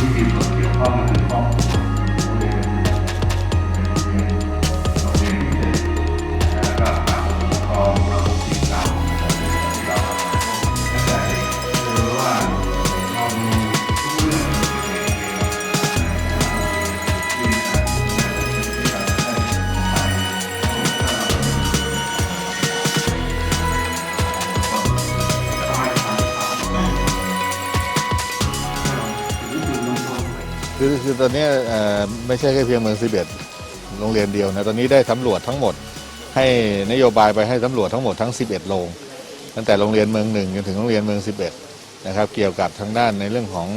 give you your heart and heart. คือคือตอนนี้เอ่อไม่ใช่แค่เพียงเมืองสิบเอ็ดโรงเรียนเดียวนะตอนนี้ได้สำรวจทั้งหมด ให้นโยบายไปให้สำรวจทั้งหมดทั้ง 11 โรงตั้งแต่โรงเรียนเมืองหนึ่งจนถึงโรงเรียนเมือง 11 นะครับ เกี่ยวกับทางด้านในเรื่องของ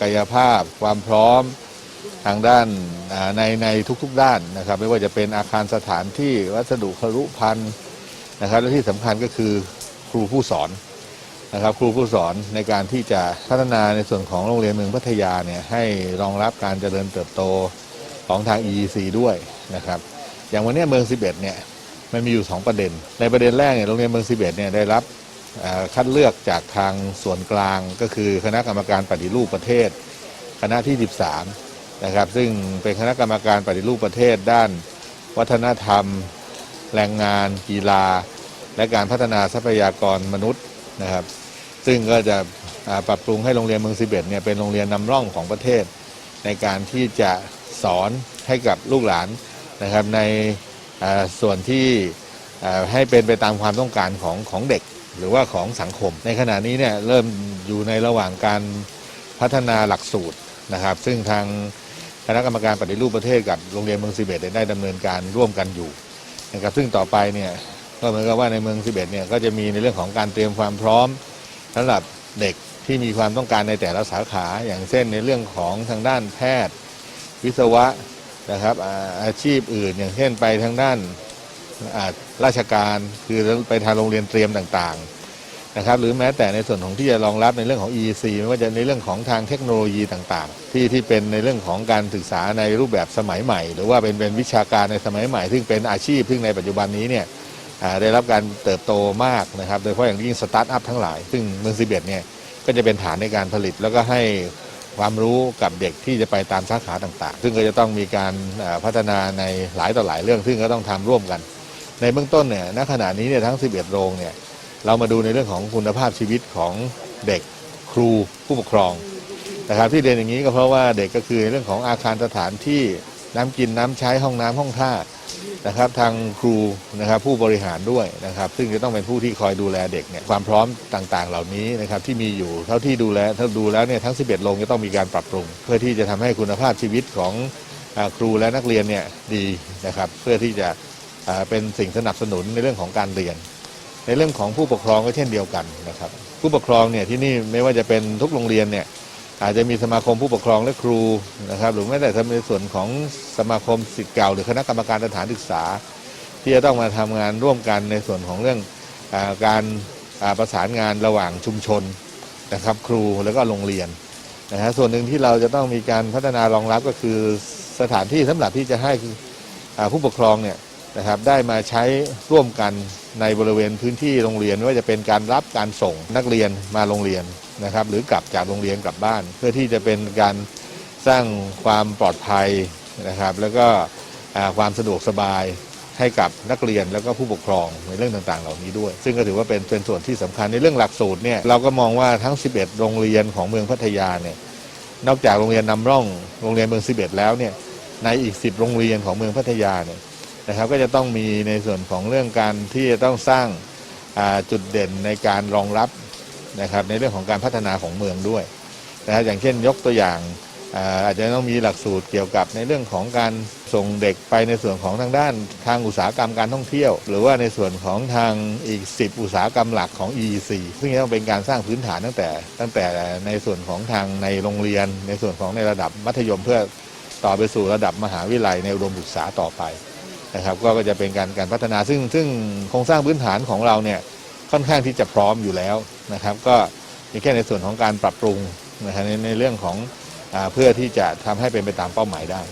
กายภาพ ความพร้อมทางด้านในในทุกๆด้านนะครับ ไม่ว่าจะเป็นอาคารสถานที่วัสดุครุพันธ์นะครับและที่สำคัญก็คือครูผู้สอน นะครับครูผู้สอนในการที่จะพัฒนาในส่วนของโรงเรียนเมืองพัทยาเนี่ยให้รองรับการเจริญเติบโตของทาง EEC ด้วยนะครับอย่างวันนี้เมือง 11เนี่ยมันมีอยู่ 2 ประเด็น ในประเด็นแรกเนี่ยโรงเรียนเมือง 11เนี่ยได้รับคัดเลือกจากทางส่วนกลางก็คือคณะกรรมการปฏิรูปประเทศ คณะที่ 13นะครับซึ่งเป็นคณะกรรมการปฏิรูปประเทศ ด้าน วัฒนธรรม แรงงาน กีฬา และการพัฒนาทรัพยากรมนุษย์นะครับ ซึ่งก็จะปรับปรุงให้โรงเรียนเมืองสิบเอ็ดเนี่ยเป็นโรงเรียนนำร่องของประเทศ ในการที่จะสอนให้กับลูกหลานนะครับในส่วนที่ให้เป็นไปตามความต้องการของของเด็กหรือว่าของสังคม ในขณะนี้เนี่ยเริ่มอยู่ในระหว่างการพัฒนาหลักสูตรนะครับ ซึ่งทางคณะกรรมการปฏิรูปประเทศกับโรงเรียนเมืองสิบเอ็ดได้ดำเนินการร่วมกันอยู่นะครับซึ่งต่อไปเนี่ยก็เหมือนกับว่าในเมืองสิบเอ็ดเนี่ยก็จะมีในเรื่องของการเตรียมความพร้อม สำหรับเด็กที่มีความต้องการในแต่ละสาขาอย่างเช่นในเรื่องของทางด้านแพทย์ วิศวะนะครับอาอาชีพอื่น อย่างเช่นไปทางด้านราชการคือไปทางโรงเรียนเตรียมต่างๆนะครับหรือแม้แต่ในส่วนของที่จะรองรับในเรื่องของ EEC ไม่ว่าจะในเรื่องของทางเทคโนโลยีต่างๆ ที่ที่เป็นในเรื่องของการศึกษาในรูปแบบสมัยใหม่ หรือว่าเป็นเป็นวิชาการในสมัยใหม่ ซึ่งเป็นอาชีพซึ่งในปัจจุบันนี้เนี่ย ได้รับการเติบโตมากนะครับโดยเฉพาะอย่างยิ่งสตาร์ทอัพทั้งหลาย ซึ่งเมืองซีเบตเนี่ยก็จะเป็นฐานในการผลิตแล้วก็ให้ความรู้กับเด็กที่จะไปตามสาขาต่าง ๆ ซึ่งก็จะต้องมีการพัฒนาในหลายต่อหลายเรื่อง ซึ่งก็ต้องทำร่วมกัน ในเบื้องต้นเนี่ยณขณะนี้เนี่ยทั้ง 11 โรงเนี่ยเรามาดูในเรื่องของคุณภาพชีวิตของเด็กครูผู้ปกครองนะครับที่เรียนอย่างนี้ก็เพราะว่าเด็กก็คือในเรื่องของอาคารสถานที่น้ำกินน้ำใช้ห้องน้ำห้องท่า นะครับทางครูนะครับผู้บริหารด้วยนะครับ ซึ่งจะต้องเป็นผู้ที่คอยดูแลเด็กเนี่ยความพร้อมต่างๆ เหล่านี้นะครับที่มีอยู่เท่าที่ดูแลถ้าดูแล้วเนี่ยทั้ง 11 โรงจะต้องมีการปรับปรุง เพื่อที่จะทำให้คุณภาพชีวิตของอครูและนักเรียนเนี่ยดีนะครับ เพื่อที่จะเป็นสิ่งสนับสนุนในเรื่องของการเรียน ในเรื่องของผู้ปกครองก็เช่นเดียวกันนะครับ ผู้ปกครองเนี่ยที่นี่ไม่ว่าจะเป็นทุกโรงเรียนเนี่ย อาจจะมีสมาคมผู้ปกครองและครูนะครับหรือแม้แต่ในส่วนของสมาคมสิทธิ์เก่า หรือคณะกรรมการสถานศึกษา ที่จะต้องมาทำงานร่วมกันในส่วนของเรื่องอการาประสานงานระหว่างชุมชนนะครับครูแล้วก็โรงเรียนนะฮะส่วนหนึ่งที่เราจะต้องมีการพัฒนารองรับก็คือสถานที่สำหรับที่จะให้ผู้ปกครองเนี่ย นะครับได้มาใช้ร่วมกันในบริเวณพื้นที่โรงเรียนไม่ว่าจะเป็นการรับการส่งนักเรียนมาโรงเรียนนะครับ หรือกลับจากโรงเรียนกลับบ้าน เพื่อที่จะเป็นการสร้างความปลอดภัยนะครับ แล้วก็ความสะดวกสบายให้กับนักเรียนแล้วก็ผู้ปกครองในเรื่องต่างๆ เหล่านี้ด้วย ซึ่งก็ถือว่าเป็นเป็นส่วนที่สำคัญในเรื่องหลักสูตรเนี่ยเราก็มองว่าทั้ง 11 โรงเรียนของเมืองพัทยาเนี่ยนอกจากโรงเรียนนำร่องโรงเรียนเมือง 11 แล้วเนี่ยในอีก 10 โรงเรียนของเมืองพัทยาเนี่ย นะครับก็จะต้องมีในส่วนของเรื่องการที่จะต้องสร้างจุดเด่นในการรองรับนะครับในเรื่องของการพัฒนาของเมืองด้วยนะครับอย่างเช่นยกตัวอย่างอาจจะต้องมีหลักสูตรเกี่ยวกับในเรื่องของการส่งเด็กไปในส่วนของทางด้านทางอุตสาหกรรมการท่องเที่ยว หรือว่าในส่วนของทางอีก 10 อุตสาหกรรมหลักของ EEC ซึ่งจะต้องเป็นการสร้างพื้นฐานตั้งแต่ ตั้งแต่ในส่วนของทางในโรงเรียน ในส่วนของในระดับมัธยมเพื่อต่อไปสู่ระดับมหาวิทยาลัยในอุดมศึกษาต่อไป นะครับก็จะเป็นการการพัฒนาซึ่งซึ่งโครงสร้างพื้นฐานของเราเนี่ยค่อนข้างที่จะพร้อมอยู่แล้วนะครับ ก็มีแค่ในส่วนของการปรับปรุงนะครับในในเรื่องของอเพื่อที่จะทำให้เป็นไปตามเป้าหมายได้